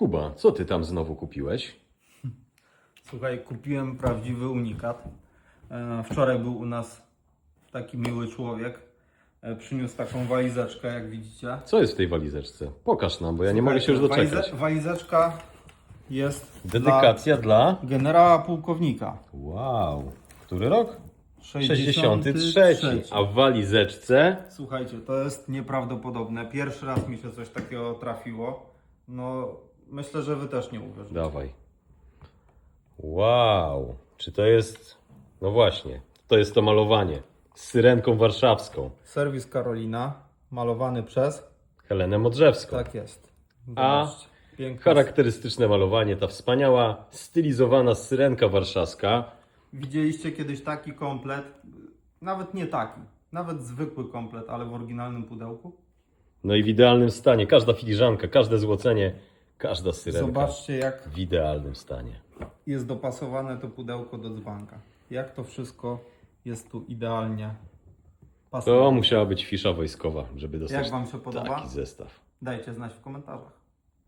Kuba, co ty tam znowu kupiłeś? Słuchaj, kupiłem prawdziwy unikat. E, Wczoraj był u nas taki miły człowiek. E, Przyniósł taką walizeczkę, jak widzicie. Co jest w tej walizeczce? Pokaż nam, bo ja nie mogę się już Słuchajcie, doczekać. walize- Walizeczka jest Dedykacja dla... dla generała pułkownika. Wow. Który rok? 63. 63. A w walizeczce... Słuchajcie, to jest nieprawdopodobne. Pierwszy raz mi się coś takiego trafiło. No, myślę, że wy też nie uwierzycie. Dawaj. Wow. Czy to jest... No właśnie. To jest to malowanie. Z syrenką warszawską. Serwis Karolina, malowany przez... Helenę Modrzewską. Tak jest. A Zobaczcie. Piękny Charakterystyczne malowanie, ta wspaniała, stylizowana syrenka warszawska. Widzieliście kiedyś taki komplet, nawet nie taki, nawet zwykły komplet, ale w oryginalnym pudełku? No i w idealnym stanie. Każda filiżanka, każde złocenie, każda syrenka Zobaczcie, jak w idealnym stanie. jest dopasowane to pudełko do dzbanka. Jak to wszystko jest tu idealnie To pasowane. musiała być fisza wojskowa, żeby dostać Jak Wam się podoba? taki zestaw. Dajcie znać w komentarzach.